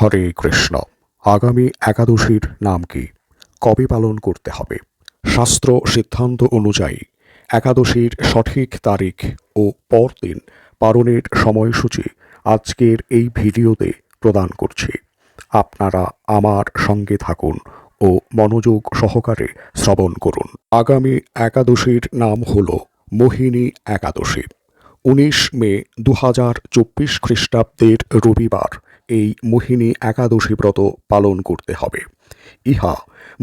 হরে কৃষ্ণ। আগামী একাদশীর নাম কি? কবে পালন করতে হবে? শাস্ত্র সিদ্ধান্ত অনুযায়ী একাদশীর সঠিক তারিখ ও পরদিন পালনের সময়সূচি আজকের এই ভিডিওতে প্রদান করছি। আপনারা আমার সঙ্গে থাকুন ও মনোযোগ সহকারে শ্রবণ করুন। আগামী একাদশীর নাম হল মোহিনী একাদশী। উনিশ মে দু হাজার চব্বিশ খ্রিস্টাব্দের রবিবার এই মোহিনী একাদশী ব্রত পালন করতে হবে। ইহা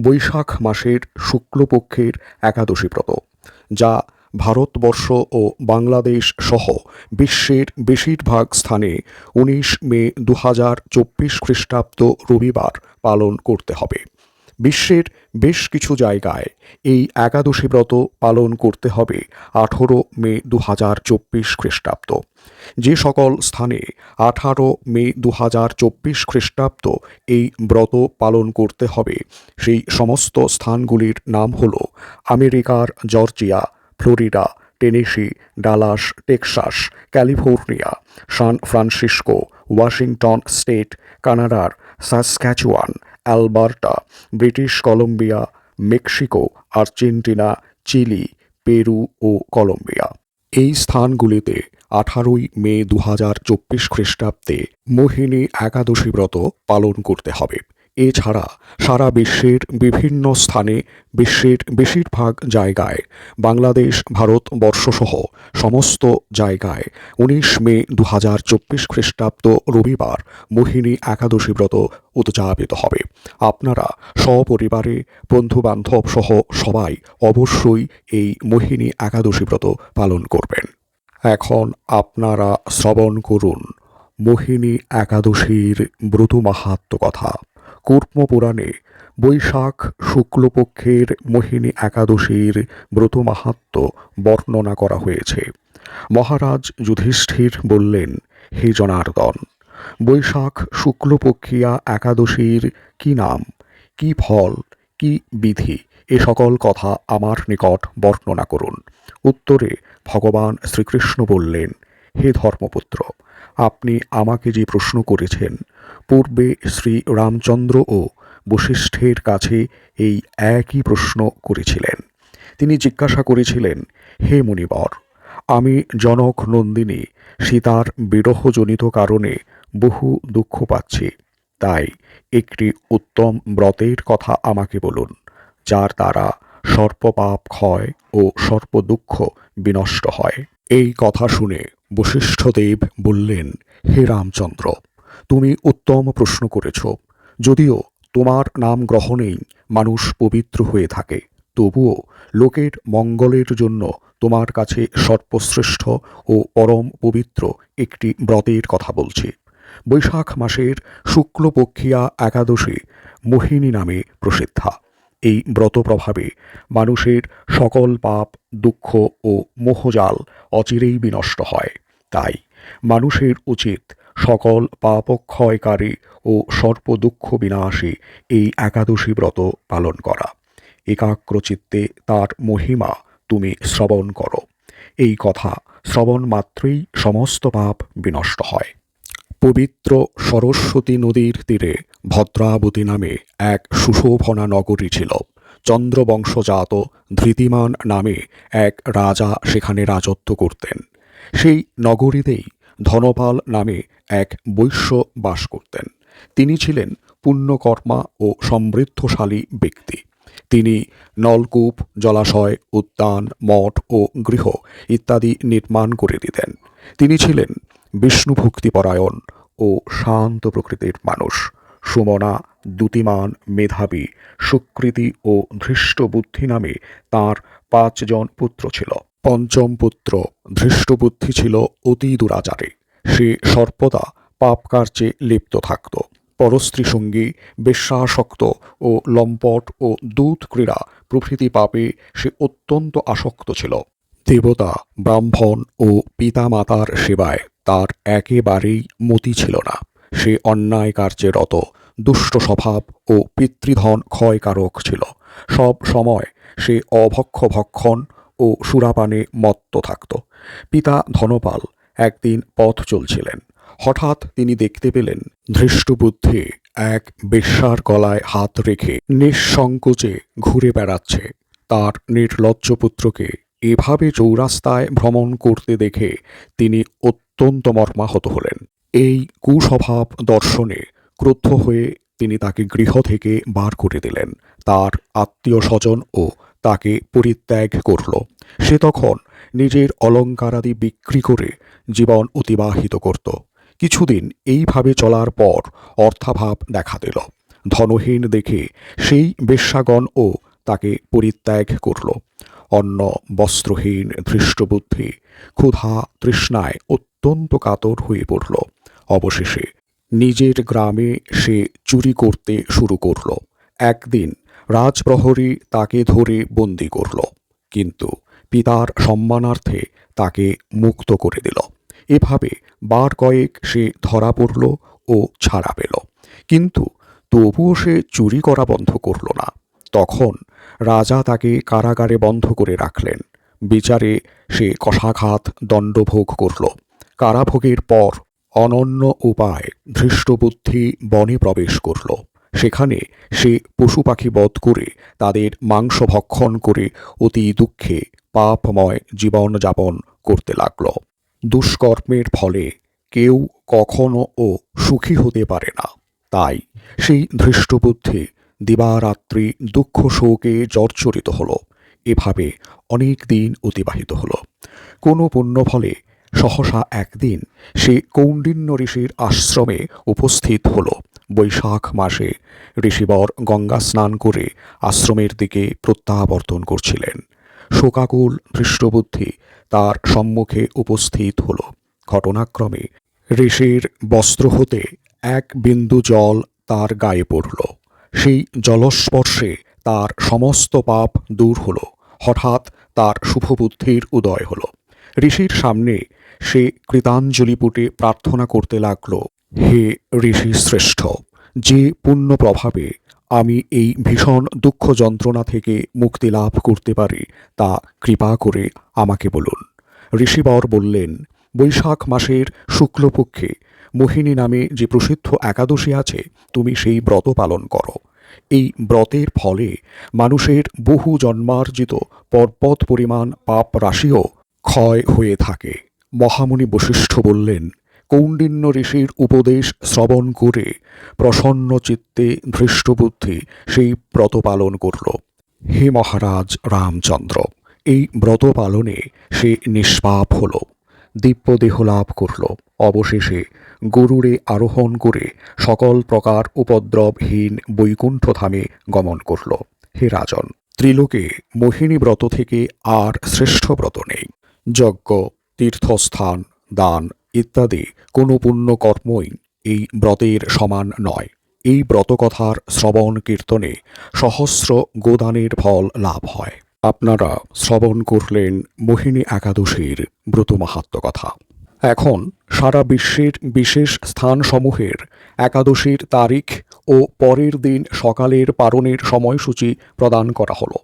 বৈশাখ মাসের শুক্লপক্ষের একাদশী ব্রত, যা ভারতবর্ষ ও বাংলাদেশ সহ বিশ্বের বেশিরভাগ স্থানে উনিশ মে দু হাজার চব্বিশ খ্রিস্টাব্দ রবিবার পালন করতে হবে। বিশ্বের বেশ কিছু জায়গায় এই একাদশী ব্রত পালন করতে হবে আঠেরো মে দু হাজার চব্বিশ খ্রিস্টাব্দ। যে সকল স্থানে আঠারো মে দু হাজার চব্বিশ খ্রিস্টাব্দ এই ব্রত পালন করতে হবে, সেই সমস্ত স্থানগুলির নাম হল আমেরিকার Georgia, Florida, Tennessee, Dallas, Texas, California, San Francisco, Washington State, কানাডার Saskatchewan Alberta British Columbia, Mexico, Argentina, Chile, Peru ও কলম্বিয়া। এই স্থানগুলিতে আঠারোই মে দু হাজার চব্বিশ খ্রিস্টাব্দে মোহিনী একাদশী ব্রত পালন করতে হবে। এছাড়া সারা বিশ্বের বিভিন্ন স্থানে বিশ্বের বেশিরভাগ জায়গায় বাংলাদেশ ভারতবর্ষসহ সমস্ত জায়গায় উনিশ মে দু হাজার চব্বিশ খ্রিস্টাব্দ রবিবার মোহিনী একাদশী ব্রত উদযাপিত হবে। আপনারা সপরিবারে, বন্ধুবান্ধব সহ সবাই অবশ্যই এই মোহিনী একাদশী ব্রত পালন করবেন। এখন আপনারা শ্রবণ করুন মোহিনী একাদশীর ব্রত মাহাত্ম কথা। কূর্ম পুরাণে বৈশাখ শুক্লপক্ষের মোহিনী একাদশীর ব্রত মাহাত্ম বর্ণনা করা হয়েছে। মহারাজ যুধিষ্ঠির বললেন, হে জনার্দন, বৈশাখ শুক্লপক্ষিয়া একাদশীর কি নাম, কি ফল, কি বিধি, এ সকল কথা আমার নিকট বর্ণনা করুন। উত্তরে ভগবান শ্রীকৃষ্ণ বললেন হে ধর্মপুত্র, আপনি আমাকে যে প্রশ্ন করেছেন, পূর্বে শ্রী রামচন্দ্র ও বশিষ্ঠের কাছে এই একই প্রশ্ন করেছিলেন। তিনি জিজ্ঞাসা করেছিলেন, হে মুনিবর, আমি জনক নন্দিনী সীতার বিরহজনিত কারণে বহু দুঃখ পাচ্ছি। তাই একটি উত্তম ব্রতের কথা আমাকে বলুন, যার দ্বারা সর্পপাপ ক্ষয় ও সর্পদুঃখ বিনষ্ট হয়। এই কথা শুনে বশিষ্ঠদেব বললেন, হে রামচন্দ্র, তুমি উত্তম প্রশ্ন করেছ। যদিও তোমার নাম গ্রহণেই মানুষ পবিত্র হয়ে থাকে, তবুও লোকের মঙ্গলের জন্য তোমার কাছে সর্বশ্রেষ্ঠ ও পরম পবিত্র একটি ব্রতের কথা বলছি। বৈশাখ মাসের শুক্লপক্ষিয়া একাদশী মোহিনী নামে প্রসিদ্ধা। এই ব্রত প্রভাবে মানুষের সকল পাপ, দুঃখ ও মোহজাল অচিরেই বিনষ্ট হয়। তাই মানুষের উচিত সকল পাপক্ষয়কারী ও সর্বদুঃখ বিনাশী এই একাদশী ব্রত পালন করা। একাগ্রচিত্তে তার মহিমা তুমি শ্রবণ করো। এই কথা শ্রবণ মাত্রই সমস্ত পাপ বিনষ্ট হয়। পবিত্র সরস্বতী নদীর তীরে ভদ্রাবতী নামে এক সুশোভনা নগরী ছিল। চন্দ্রবংশজাত ধৃতিমান নামে এক রাজা সেখানে রাজত্ব করতেন। সেই নগরীতেই ধনপাল নামে এক বৈশ্য বাস করতেন। তিনি ছিলেন পুণ্যকর্মা ও সমৃদ্ধশালী ব্যক্তি। তিনি নলকূপ, জলাশয়, উদ্যান, মঠ ও গৃহ ইত্যাদি নির্মাণ করে দিতেন। তিনি ছিলেন বিষ্ণুভক্তিপরায়ণ ও শান্ত প্রকৃতির মানুষ। সুমনা দ্যুতিমান মেধাবী, সুকৃতি ও ধৃষ্টবুদ্ধি নামে তার পাঁচজন পুত্র ছিল। পঞ্চম পুত্র ধৃষ্টবুদ্ধি ছিল অতি দুরাচারে। সে সর্বদা পাপ কার্যে লিপ্ত থাকত। পরস্ত্রী সঙ্গী বেশ্যাসক্ত ও লম্পট ও দূত ক্রীড়া প্রভৃতি পাপে সে অত্যন্ত আসক্ত ছিল। দেবতা, ব্রাহ্মণ ও পিতামাতার সেবায় তার একেবারেই মতি ছিল না। সে অন্যায় কার্যে রত, দুষ্ট স্বভাব ও পিতৃধন ক্ষয়কারক ছিল। সব সময় সে অভক্ষ ভক্ষণ ও সুরাপানে মত্ত থাকত। পিতা ধনপাল একদিন পথ চলছিলেন। হঠাৎ তিনি দেখতে পেলেন ধৃষ্টবুদ্ধি এক বেশ্যার গলায় হাত রেখে নিঃসংকোচে ঘুরে বেড়াচ্ছে। তার নির্লজ্জ পুত্রকে এভাবে চৌরাস্তায় ভ্রমণ করতে দেখে তিনি অত্যন্ত মর্মাহত হলেন। এই কুস্বভাব দর্শনে ক্রুদ্ধ হয়ে তিনি তাকে গৃহ থেকে বার করে দিলেন। তার আত্মীয় স্বজন ও তাকে পরিত্যাগ করল। সে তখন নিজের অলঙ্কারাদি বিক্রি করে জীবন অতিবাহিত করত। কিছুদিন এইভাবে চলার পর অর্থাভাব দেখা দিল। ধনহীন দেখে সেই বেশ্যাগণও তাকে পরিত্যাগ করল। অন্য বস্ত্রহীন ধৃষ্টবুদ্ধি ক্ষুধা তৃষ্ণায় অত্যন্ত কাতর হয়ে পড়ল। অবশেষে নিজের গ্রামে সে চুরি করতে শুরু করল। একদিন রাজপ্রহরী তাকে ধরে বন্দি করল, কিন্তু পিতার সম্মানার্থে তাকে মুক্ত করে দিল। এভাবে বার কয়েক সে ধরা পড়ল ও ছাড়া পেল। কিন্তু তবুও সে চুরি করা বন্ধ করল না। তখন রাজা তাকে কারাগারে বন্ধ করে রাখলেন। বিচারে সে কষাঘাত, দণ্ডভোগ করল। কারাভোগের পর অনন্য উপায় ধৃষ্টবুদ্ধি বনে প্রবেশ করল। সেখানে সে পশু পাখি বধ করে তাদের মাংস ভক্ষণ করে অতি দুঃখে পাপময় জীবনযাপন করতে লাগল। দুষ্কর্মের ফলে কেউ কখনো ও সুখী হতে পারে না। তাই সেই ধৃষ্টবুদ্ধি দিবারাত্রি দুঃখ শোকে জর্জরিত হল। এভাবে অনেক দিন অতিবাহিত হল। কোনো পুণ্যফলে সহসা একদিন সে কৌণ্ডিন্য ঋষির আশ্রমে উপস্থিত হল। বৈশাখ মাসে ঋষিবর গঙ্গা স্নান করে আশ্রমের দিকে প্রত্যাবর্তন করছিলেন। শোকাকুল ধৃষ্টবুদ্ধি তার সম্মুখে উপস্থিত হল। ঘটনাক্রমে ঋষির বস্ত্র হতে এক বিন্দু জল তার গায়ে পড়ল। সেই জলস্পর্শে তার সমস্ত পাপ দূর হল, হঠাৎ তার শুভবুদ্ধির উদয় হল। ঋষির সামনে সে কৃতাঞ্জলিপুটে প্রার্থনা করতে লাগল, হে ঋষি শ্রেষ্ঠ, যে পুণ্য প্রভাবে আমি এই ভীষণ দুঃখ যন্ত্রণা থেকে মুক্তি লাভ করতে পারি, তা কৃপা করে আমাকে বলুন। ঋষিবর বললেন, বৈশাখ মাসের শুক্লপক্ষে মোহিনী নামে যে প্রসিদ্ধ একাদশী আছে, তুমি সেই ব্রত পালন করো। এই ব্রতের ফলে মানুষের বহু জন্মার্জিত পর্বত পরিমাণ পাপ রাশিও ক্ষয় হয়ে থাকে। মহামুনি বশিষ্ঠ বললেন, কৌণ্ডিন্য ঋষির উপদেশ শ্রবণ করে প্রসন্ন চিত্তে ধৃষ্টবুদ্ধি সেই ব্রত পালন করল। হে মহারাজ রামচন্দ্র, এই ব্রত পালনে সে নিষ্পাপ হল। দিব্য দেহ লাভ করল। অবশেষে গরুড়ে আরোহণ করে সকল প্রকার উপদ্রবহীন বৈকুণ্ঠ ধামে গমন করল। হে রাজন, ত্রিলোকে মোহিনী ব্রত থেকে আর শ্রেষ্ঠ ব্রত নেই। যজ্ঞ, তীর্থস্থান, দান ইত্যাদি কোনো পুণ্য কর্মই এই ব্রতের সমান নয়। এই ব্রতকথার শ্রবণ কীর্তনে সহস্র গোদানের ফল লাভ হয়। আপনারা শ্রবণ করলেন মোহিনী একাদশীর ব্রত মাহাত্ম কথা। এখন সারা বিশ্বের বিশেষ স্থানসমূহের একাদশীর তারিখ ও পরের দিন সকালের পারণের সময়সূচি প্রদান করা হলো।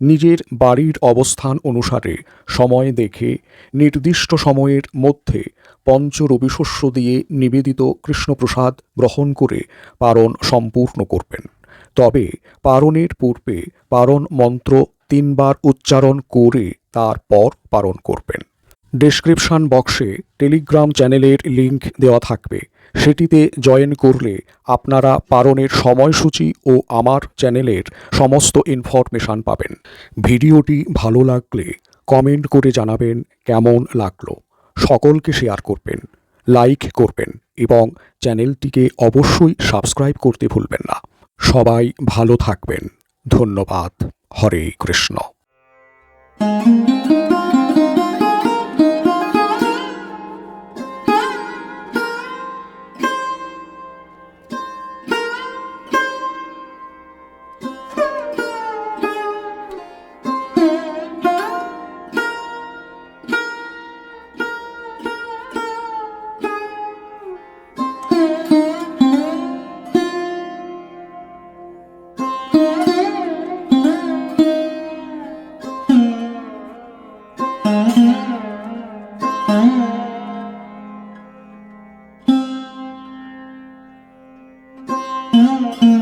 নিজের বাড়ির অবস্থান অনুসারে সময় দেখে নির্দিষ্ট সময়ের মধ্যে পঞ্চ রবিশস্য দিয়ে নিবেদিত কৃষ্ণপ্রসাদ গ্রহণ করে পারণ সম্পূর্ণ করবেন। তবে পারণের পূর্বে পারণ মন্ত্র তিনবার উচ্চারণ করে তারপর পারণ করবেন। ডেসক্রিপশন বক্সে টেলিগ্রাম চ্যানেলের লিংক দেওয়া থাকবে। সেটিতে জয়েন করলে আপনারা পারণের সময়সূচি ও আমার চ্যানেলের সমস্ত ইনফরমেশান পাবেন। ভিডিওটি ভালো লাগলে কমেন্ট করে জানাবেন কেমন লাগল। সকলকে শেয়ার করবেন লাইক করবেন এবং চ্যানেলটিকে অবশ্যই সাবস্ক্রাইব করতে ভুলবেন না। সবাই ভালো থাকবেন। ধন্যবাদ। হরে কৃষ্ণ। Música